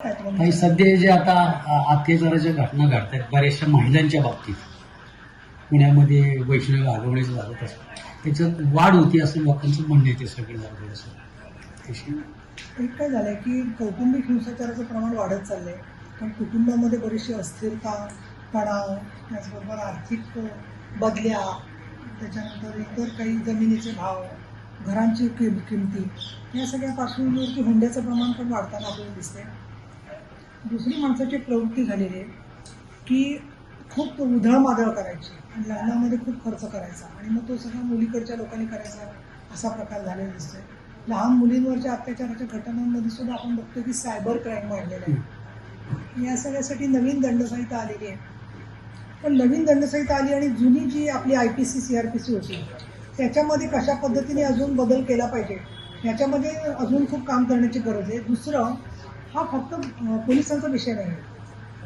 काही सध्या जे आता अत्याचाराच्या घटना घडत आहेत बऱ्याचशा महिलांच्या बाबतीत. पुण्यामध्ये वैष्णव आगवण्याचं झालं तसं. त्याच्यात वाढ होती असं लोकांचं म्हणणं येते सगळे झालं असं एक काय झालंय की कौटुंबिक हिंसाचाराचं प्रमाण वाढत चाललंय पण कुटुंबामध्ये बरीचशी अस्थिरता तणाव त्याचबरोबर आर्थिक बदल्या त्याच्यानंतर इतर काही जमिनीचे भाव घरांची किम किमती या सगळ्या पार्श्वभूमीवरती हुंड्याचं प्रमाण पण वाढताना आपल्याला दिसते दुसरी माणसाची प्रवृत्ती झालेली आहे की खूप उधळमाधळ करायची आणि लग्नामध्ये खूप खर्च करायचा आणि मग तो सगळा मुलीकडच्या लोकांनी करायचा असा प्रकार झालेला दिसतोय. लहान मुलींवरच्या अत्याचाराच्या घटनांमध्ये सुद्धा आपण बघतो की सायबर क्राईम वाढलेला आहे. या सगळ्यासाठी नवीन दंडसंहिता आलेली आहे. पण नवीन दंडसंहिता आली आणि जुनी जी आपली I P C C R P C होती त्याच्यामध्ये कशा पद्धतीने अजून बदल केला पाहिजे? याच्यामध्ये अजून खूप काम करण्याची गरज आहे. दुसरं हा फक्त पोलिसांचा विषय नाही. आहे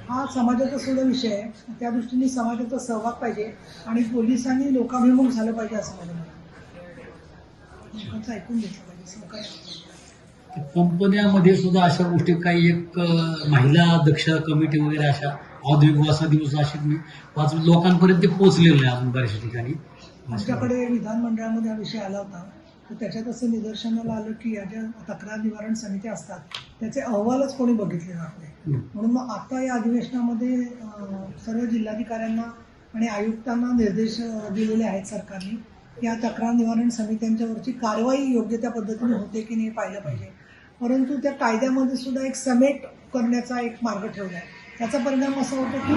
हा समाजाचा सुद्धा विषय आहे. त्या दृष्टीने समाजाचा सहभाग पाहिजे आणि पोलिसांनी लोकाभिमुख झालं पाहिजे असं आहे. लोकांचं ऐकून घेतलं पाहिजे सहकार्य कंपन्यामध्ये सुद्धा अशा गोष्टी काही एक महिला दक्षता कमिटी वगैरे अशा औद्योगिक वसाहतीपासून अशी मी पाच लोकांपर्यंत ते पोहोचलेलं नाही अजून बऱ्याचशा ठिकाणी. आमच्याकडे विधानमंडळामध्ये हा विषय आला होता. तर त्याच्यात असं निदर्शनाला आलं की या ज्या तक्रार निवारण समित्या असतात त्याचे अहवालच कोणी बघितले जात नाही. म्हणून मग आता या अधिवेशनामध्ये सर्व जिल्हाधिकाऱ्यांना आणि आयुक्तांना निर्देश दिलेले आहेत सरकारने. या तक्रार निवारण समित्यांच्यावरची कारवाई योग्य त्या पद्धतीने होते की नाही पाहिलं पाहिजे. परंतु त्या कायद्यामध्ये सुद्धा एक समेट करण्याचा एक मार्ग ठेवला आहे. त्याचा परिणाम असा होतो की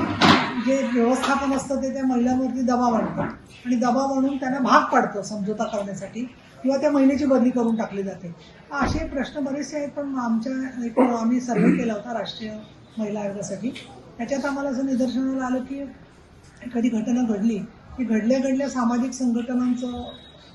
जे व्यवस्थापन असतं ते त्या महिलांवरती दबाव आणतं आणि दबाव आणून त्यांना भाग पाडतं समझोता करण्यासाठी. किंवा त्या महिलेची बदली करून टाकली जाते. असे प्रश्न बरेचसे आहेत पण आमच्या एक आम्ही सर्वे केला होता राष्ट्रीय महिला आयोगासाठी. त्याच्यात आम्हाला असं निदर्शनाला आलं की एखादी घटना घडली की घडल्या घडल्या सामाजिक संघटनांचं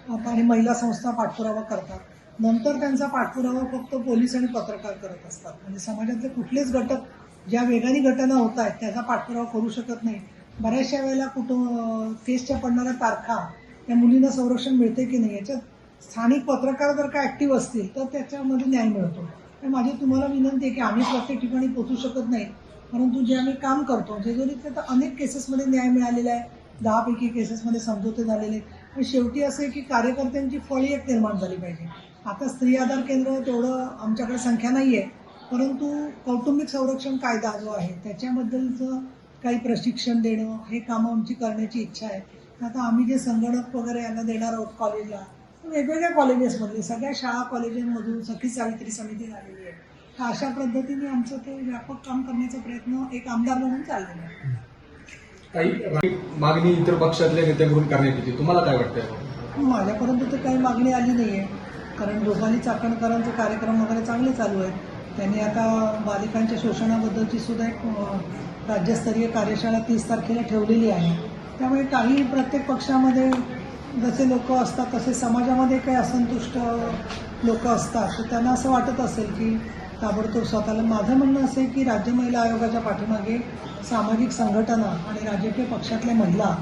आता आणि महिला संस्था पाठपुरावा करतात. नंतर त्यांचा पाठपुरावा फक्त पोलीस आणि पत्रकार करत असतात. म्हणजे समाजातले कुठलेच घटक ज्या वेगाने घटना होत आहेत त्याचा पाठपुरावा करू शकत नाही. बऱ्याचशा वेळेला कुठं केसच्या पडणाऱ्या तारखा त्या मुलींना संरक्षण मिळते की नाही याच्यात स्थानिक पत्रकार जर का ॲक्टिव्ह असतील तर त्याच्यामध्ये न्याय मिळतो. तर माझी तुम्हाला विनंती आहे की आम्ही प्रत्येक ठिकाणी पोचू शकत नाही परंतु जे आम्ही काम करतो जेजुरीत तर अनेक केसेसमध्ये न्याय मिळालेला आहे. दहापैकी केसेसमध्ये समझोते झालेले पण शेवटी असं आहे की कार्यकर्त्यांची फळी एक निर्माण झाली पाहिजे. आता स्त्री आधार केंद्र तेवढं आमच्याकडे संख्या नाही आहे परंतु कौटुंबिक संरक्षण कायदा जो आहे त्याच्याबद्दलचं काही प्रशिक्षण देणं हे कामं आमची करण्याची इच्छा आहे. आता आम्ही जे संगणक वगैरे यांना देणार आहोत कॉलेजला वेगवेगळ्या कॉलेजेसमधले सगळ्या शाळा कॉलेजांमधून सखी सावित्री समिती झालेली आहे. तर अशा पद्धतीने आमचं ते व्यापक काम करण्याचा प्रयत्न एक आमदार म्हणून चाललेला आहे. काही मागणी इतर पक्षातल्या नेत्यांकडून करण्यात येते. तुम्हाला काय वाटतंय? माझ्यापर्यंत तर काही मागणी आली नाही आहे कारण दोघांनी चाकणकरांचे कार्यक्रम वगैरे चांगले चालू आहेत. त्यांनी आता बालिकांच्या शोषणाबद्दलची सुद्धा एक राज्यस्तरीय कार्यशाळा तीस तारखेला ठेवलेली आहे. त्यामुळे काही प्रत्येक पक्षामध्ये जसे लोक असतात तसे समाजामध्ये काही असंतुष्ट लोक असतात तर त्यांना असं वाटत असेल की ताबडतोब स्वतःला माझं म्हणणं असं आहे की राज्य महिला आयोगाच्या पाठीमागे सामाजिक संघटना आणि राजकीय पक्षातल्या महिला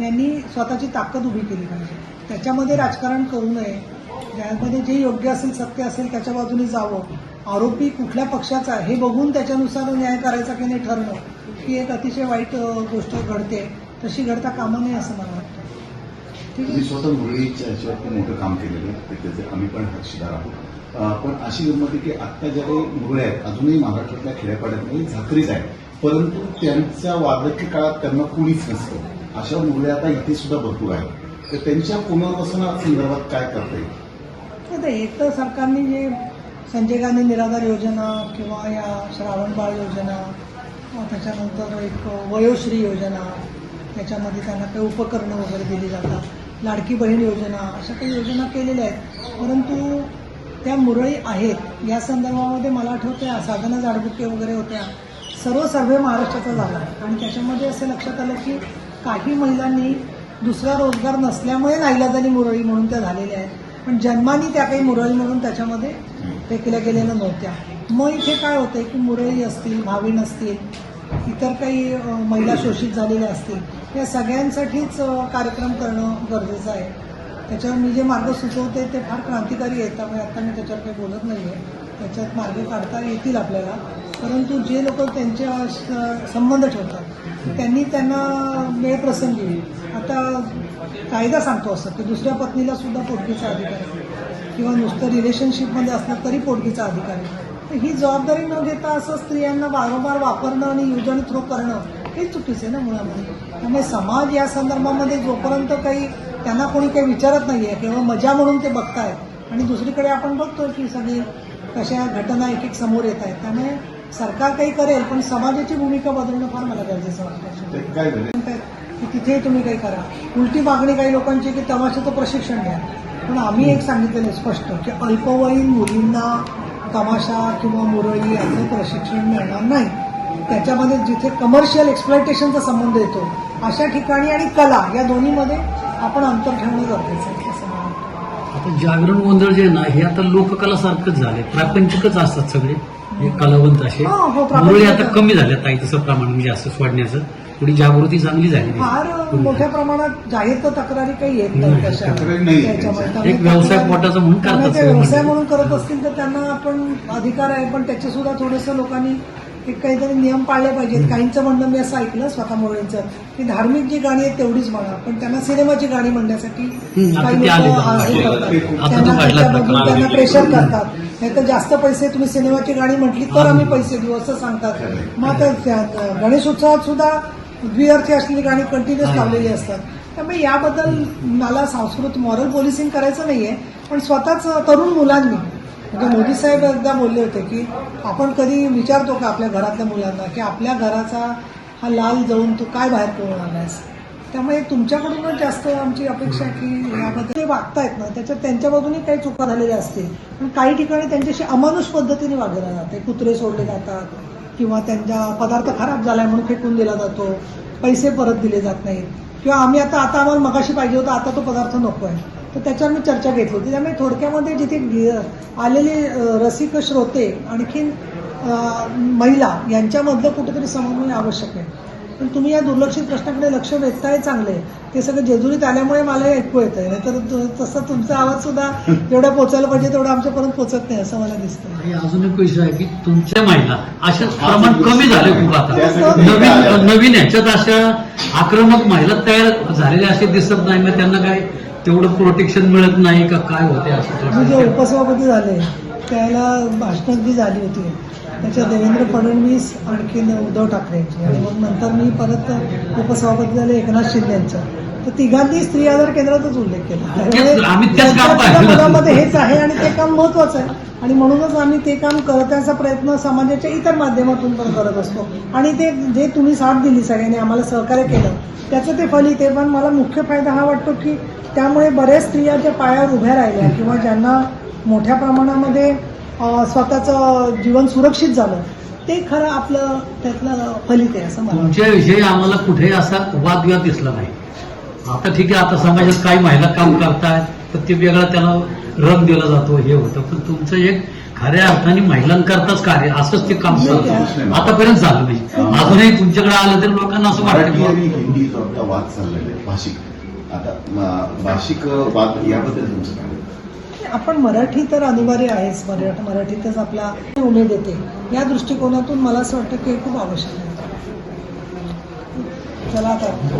यांनी स्वतःची ताकद उभी केली पाहिजे. त्याच्यामध्ये राजकारण करू नये. ज्यामध्ये जे योग्य असेल सत्य असेल त्याच्या बाजूने जावं. आरोपी कुठल्या पक्षाचा आहे हे बघून त्याच्यानुसार न्याय करायचा की नाही ठरणं ही एक अतिशय वाईट गोष्ट घडते. तशी घडता कामा नये असं मला वाटतं तुम्ही स्वतः मुरळीच्या ह्याच्यावर खूप मोठं काम केलेलं आहे. ते त्याचे आम्ही पण साक्षीदार आहोत. पण अशी गंमत आहे की आत्ता ज्या काही आहेत अजूनही महाराष्ट्रातल्या खेड्यापाड्यात झाकरीच आहे परंतु त्यांच्या वादळच्या काळात त्यांना कुणीच नसतं. अशा मुरळ्या आता इथे सुद्धा भरपूर आहेत. तर त्यांच्या पुनर्वसना संदर्भात काय करता येईल? आता एक तर सरकारने जे संजय गांधी निराधार योजना किंवा या श्रावण बाळ योजना त्याच्यानंतर एक वयोश्री योजना त्याच्यामध्ये त्यांना काही उपकरणं वगैरे दिली जातात. लाडकी बहीण योजना अशा काही योजना केलेल्या आहेत. परंतु त्या मुरळी आहेत. या संदर्भामध्ये मला आठवतं साधना जाडबुके वगैरे होत्या. सर्व सर्वे महाराष्ट्राचा झाला. आणि त्याच्यामध्ये असं लक्षात आलं की काही महिलांनी दुसरा रोजगार नसल्यामुळे नाईलाजानी मुरळी म्हणून त्या झालेल्या आहेत. पण जन्मानी त्या काही मुरळी म्हणून त्याच्यामध्ये केल्या गेलेल्या नव्हत्या. मग इथे काय होतंय की मुरळी असतील भावीण असतील इतर काही महिला शोषित झालेल्या असतील या सगळ्यांसाठीच कार्यक्रम करणं गरजेचं आहे. त्याच्यावर मी जे मार्ग सुचवते ते फार क्रांतिकारी आहेत त्यामुळे आता मी त्याच्यावर काही बोलत नाही आहे त्याच्यात मार्ग काढता येतील आपल्याला. परंतु जे लोक त्यांच्या संबंध ठेवतात त्यांनी त्यांना वेळप्रसंगी आता कायदा सांगतो असं की दुसऱ्या पत्नीला सुद्धा पोटगीचा अधिकार आहे. किंवा नुसतं रिलेशनशिपमध्ये असलं तरी पोटगीचा अधिकार आहे. तर ही जबाबदारी न घेता असं स्त्रियांना वारंवार वापरणं आणि युजन थ्रो करणं हे चुकीचं आहे ना मुळामध्ये त्यामुळे समाज या संदर्भामध्ये जोपर्यंत काही त्यांना कोणी काही विचारत नाही आहे केवळ मजा म्हणून ते बघतायत आणि दुसरीकडे आपण बघतो की सगळी कशा घटना एक एक समोर येत आहेत. त्यामुळे सरकार काही करेल पण समाजाची भूमिका बदलणं फार मला गरजेचं वाटतं. की तिथे तुम्ही काही करा. उलटी मागणी काही लोकांची की तमाशाचं प्रशिक्षण द्या पण आम्ही एक सांगितलेलं आहे स्पष्ट की अल्पवयीन मुलींना तमाशा किंवा मुरळी याचं प्रशिक्षण मिळणार नाही. त्याच्यामध्ये जिथे कमर्शियल एक्सप्लॉयटेशनचा संबंध येतो अशा ठिकाणी आणि कला या दोन्हीमध्ये आपण अंतर ठेवणं गरजेचं आहे असं आता जागरण गोंधळ जे ना हे आता लोककला सारखंच झाले प्रापंचिकच असतात सगळे. हे कलावंत असे. हो, हो, मुरळी आता. कमी झाल्या ताई तसं प्रमाण म्हणजे असं सोडण्याचं. थोडी जागृती चांगली झाली. फार मोठ्या प्रमाणात जाहीर तर तक्रारी काही येत नाही एक व्यवसाय पोटाचा म्हणून करतात व्यवसाय मंडळी. म्हणून करत असतील तर त्यांना आपण अधिकार आहे पण त्याचे सुद्धा थोडंसं लोकांनी एक काहीतरी नियम पाळले पाहिजेत. काहींचं म्हणणं मी असं ऐकलं स्वतः मुरळींचं. की धार्मिक जी गाणी आहेत तेवढीच म्हणा पण त्यांना सिनेमाची गाणी म्हणण्यासाठी काही लोक त्यांना प्रेशर करतात. नाही तर जास्त पैसे तुम्ही सिनेमाची गाणी म्हटली तर आम्ही पैसे देऊ असं सांगतात. मग आता त्या- गणेशोत्सवात सुद्धा द्विअर्थी असलेली गाणी कंटिन्युअस लावलेली असतात. त्यामुळे याबद्दल मला संस्कृत मॉरल पोलिसिंग करायचं नाहीये पण स्वतःच तरुण मुलांनी म्हणजे मोदी साहेब एकदा बोलले होते की आपण कधी विचारतो का आपल्या घरातल्या मुलांना की आपल्या घराचा हा लाल जाऊन तू काय बाहेर करून आलायस त्यामुळे तुमच्याकडूनच जास्त आमची अपेक्षा की याबद्दल ते वागतायत ना. त्याच्यात त्यांच्या बाजूने काही चुका झालेल्या असतील. पण काही ठिकाणी त्यांच्याशी अमानुष पद्धतीने वागलं जाते. कुत्रे सोडले जातात किंवा त्यांचा पदार्थ खराब झालाय म्हणून फेकून दिला जातो. पैसे परत दिले जात नाहीत. किंवा आम्ही आता आता आम्हाला मगाशी पाहिजे होता आता तो पदार्थ नको आहे तर त्याच्यावर मी चर्चा घेतली होती. त्यामुळे थोडक्यामध्ये जिथे आलेले रसिक श्रोते आणखीन महिला यांच्यामधलं कुठेतरी समन्वय आवश्यक आहे. पण तुम्ही या दुर्लक्षित प्रश्नाकडे लक्ष वेधताय चांगले. ते सगळं जेजुरीत आल्यामुळे मला हे ऐकू येतंय. नाहीतर त- तसं तुमचा आवाज सुद्धा जेवढा पोचायला पाहिजे तेवढा आमच्यापर्यंत पोचत नाही असं मला दिसतं अजून एक विषय आहे की तुमच्या महिला अशा प्रमाण कमी झाले खूप आता. नवीन नवीन ह्याच्यात अशा आक्रमक महिला तयार झालेल्या असे दिसत नाही. मग त्यांना काय तेवढं प्रोटेक्शन मिळत नाही का? काय होते असं जे उपसभापती झाले त्याला भाषणात जी झाली होती. त्याच्यात देवेंद्र फडणवीस आणखीन उद्धव ठाकरेंची. आणि मग नंतर मी परत उपसभापती झाले एकनाथ शिंदे यांचं. तर तिघांनी स्त्री आधार केंद्राचाच उल्लेख केला. त्यांच्या. मनामध्ये हेच आहे आणि ते काम महत्वाचं आहे. आणि म्हणूनच आम्ही ते काम करण्याचा प्रयत्न समाजाच्या इतर माध्यमातून पण करत असतो. आणि ते जे तुम्ही साथ दिली सगळ्यांनी आम्हाला सहकार्य केलं त्याचं ते फलित आहे. पण मला मुख्य फायदा हा वाटतो की त्यामुळे बऱ्याच स्त्रिया ज्या पायावर उभ्या राहिल्या किंवा ज्यांना मोठ्या प्रमाणामध्ये स्वतःचं जीवन सुरक्षित झालं ते खरं आपलं त्यातलं फलित आहे असं मला. तुमच्याविषयी आम्हाला कुठेही असा वादविवाद दिसला नाही. आता ठीक आहे आता समाजात काही महिला काम करतायत तर ते वेगळा त्याला रंग दिला जातो हे होतं. पण तुमचं एक खऱ्या अर्थाने महिलांकरताच कार्य असंच ते काम चालतं आतापर्यंत झालं नाही. अजूनही तुमच्याकडे आलं तर लोकांना असं वाटतं वाद चाललेला आहे भाषिक. आता भाषिक वाद याबद्दल तुमचं काय आपण मराठी तर अनिवार्य आहेच. मराठी मराठीतच आपला उमेद येते. या दृष्टिकोनातून मला असं वाटतं की हे खूप आवश्यक आहे. चला आता.